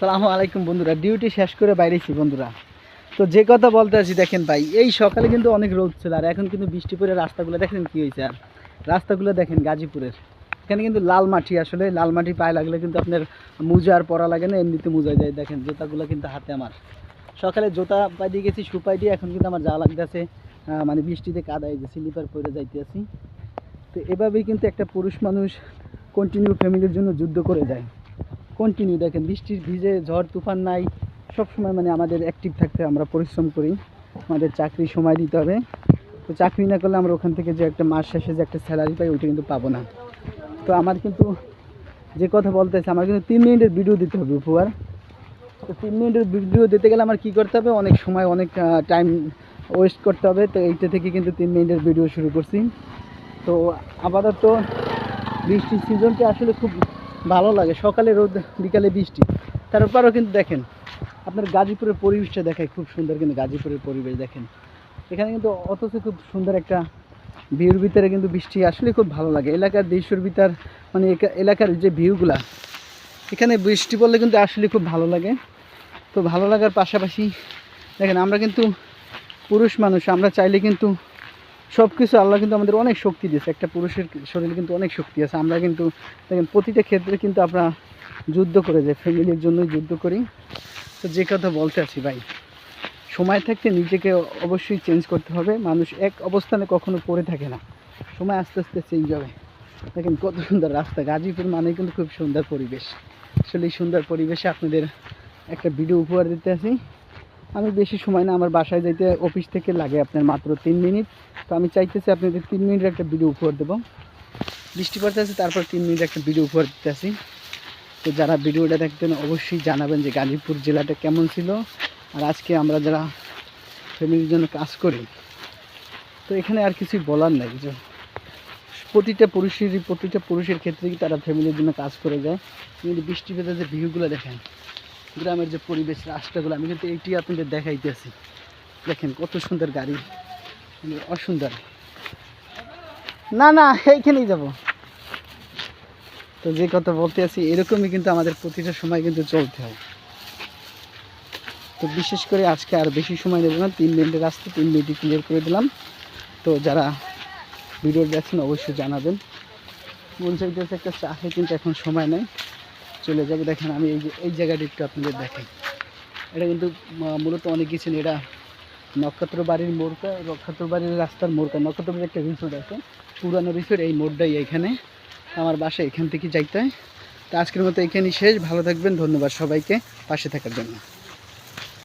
সালামু আলাইকুম বন্ধুরা ডিউটি শেষ করে বাইরেছি বন্ধুরা। তো যে কথা বলতে আছি, দেখেন ভাই, এই সকালে কিন্তু অনেক রোদ ছিল, আর এখন কিন্তু বৃষ্টি পড়ে রাস্তাগুলো, দেখেন কি হয়েছে। আর রাস্তাগুলো দেখেন গাজীপুরের। এখানে কিন্তু লাল মাটি আসলে, লাল মাটি পায়ে লাগলে কিন্তু আপনার মোজা আর পরা লাগে না, এমনিতে মোজা যায় দেখেন, জুতাগুলো কিন্তু হাতে আমার। সকালে জুতা পাই দিয়ে গেছি সুপাই দিয়ে এখন কিন্তু আমার যা লাগতেছে মানে বৃষ্টিতে কাদায় যে স্লিপার পরে যাইতে আছি। তো এভাবেই কিন্তু একটা পুরুষ মানুষ কন্টিনিউ ফ্যামিলির জন্য যুদ্ধ করে যায়। কন্টিনিউ দেখেন, বৃষ্টির ভিজে, ঝড়, তুফান নাই, সবসময় মানে আমাদের অ্যাক্টিভ থাকতে আমরা পরিশ্রম করি। আমাদের চাকরি সময় দিতে হবে। তো চাকরি না করলে আমরা ওখান থেকে যে একটা মাস শেষে যে একটা স্যালারি পাই, ওইটা কিন্তু পাবো না। তো আমার কিন্তু যে কথা বলতে বলতেছে, আমার কিন্তু তিন মিনিটের ভিডিও দিতে হবে উপহার তো তিন মিনিটের ভিডিও দিতে গেলে আমার কী করতে হবে? অনেক সময়, অনেক টাইম ওয়েস্ট করতে হবে। তো এইটা থেকে কিন্তু তিন মিনিটের ভিডিও শুরু করছি। তো আপাতত বৃষ্টির সিজনটা আসলে খুব ভালো লাগে। সকালে রোদ, বিকালে বৃষ্টি। তারপরও কিন্তু দেখেন, আপনার গাজীপুরের পরিবেশটা দেখায় খুব সুন্দর কিন্তু গাজীপুরের পরিবেশ দেখেন। এখানে কিন্তু অথচ খুব সুন্দর একটা ভিউর ভিতরে কিন্তু বৃষ্টি আসলে খুব ভালো লাগে। এলাকার দৃশ্যর ভিতর মানে এলাকার যে ভিউগুলা, এখানে বৃষ্টি পড়লে কিন্তু আসলে খুব ভালো লাগে। তো ভালো লাগার পাশাপাশি দেখেন, আমরা কিন্তু পুরুষ মানুষ, আমরা চাইলে কিন্তু সব কিছু আল্লাহ কিন্তু আমাদের অনেক শক্তি দিয়েছে। একটা পুরুষের শরীরে কিন্তু অনেক শক্তি আছে। আমরা কিন্তু, দেখেন, প্রতিটা ক্ষেত্রে কিন্তু আমরা যুদ্ধ করে যাই ফ্যামিলির জন্যই যুদ্ধ করি। তো যে কথা বলতে আছি ভাই, সময় থাকতে নিজেকে অবশ্যই চেঞ্জ করতে হবে। মানুষ এক অবস্থানে কখনো পড়ে থাকে না। সময় আস্তে আস্তে চেঞ্জ হবে। দেখেন, কত সুন্দর রাস্তা। গাজীপুর মানে কিন্তু খুব সুন্দর পরিবেশ। আসলে এই সুন্দর পরিবেশে আপনাদের একটা ভিডিও উপহার দিতে আসি। আমি বেশি সময় না, আমার বাসায় যাইতে অফিস থেকে লাগে আপনার মাত্র তিন মিনিট। তো আমি চাইতেছি আপনাদের তিন মিনিটের একটা ভিডিও উপহার দেবো। বৃষ্টি পড়তে আছে তারপর তিন মিনিট একটা ভিডিও উপহার দিতে আসি তো যারা ভিডিওটা দেখবেন অবশ্যই জানাবেন যে গাজীপুর জেলাটা কেমন ছিল। আর আজকে আমরা যারা ফ্যামিলির জন্য কাজ করি, তো এখানে আর কিছুই বলার নাই যে প্রতিটা পুরুষেরই, প্রতিটা পুরুষের ক্ষেত্রেই তারা ফ্যামিলির জন্য কাজ করে যায়। কিন্তু বৃষ্টি পেতে যে ভিউগুলো দেখেন। গ্রামের যে পরিবেশ, রাস্তাগুলো, আমি কিন্তু এইটি আপনাদের দেখাইতেছি। দেখেন কত সুন্দর গাড়ি। মানে অসুন্দর। না না, এইখানেই যাব। তো যে কথা বলতে আছি এরকমই কিন্তু আমাদের প্রতিটা সময় কিন্তু চলতে হয়। তো বিশেষ করে আজকে আর বেশি সময় নেব না, তিন মিনিটের রাস্তা, তিন মিনিটই ক্লিয়ার করে দিলাম। তো যারা ভিডিও দেখছেন অবশ্যই জানাবেন। মন একটা চা খেয়ে কিন্তু এখন সময় নেই। চলে যাবে। দেখেন আমি এই এই জায়গাটি একটু আপনাদের দেখাই। এটা কিন্তু মূলত অনেক কিছু এটা নক্ষত্র বাড়ির মোড়টা নক্ষত্র বাড়ির রাস্তার মোড়টা নক্ষত্র বাড়ির একটা রিসোর্ট আছে। পুরানো রিসোর্ট এই মোড়টাই এখানে। আমার বাসা এখান থেকে যাইতে হয়। তো আজকের মতো এখানেই শেষ। ভালো থাকবেন। ধন্যবাদ সবাইকে। পাশে থাকার জন্য।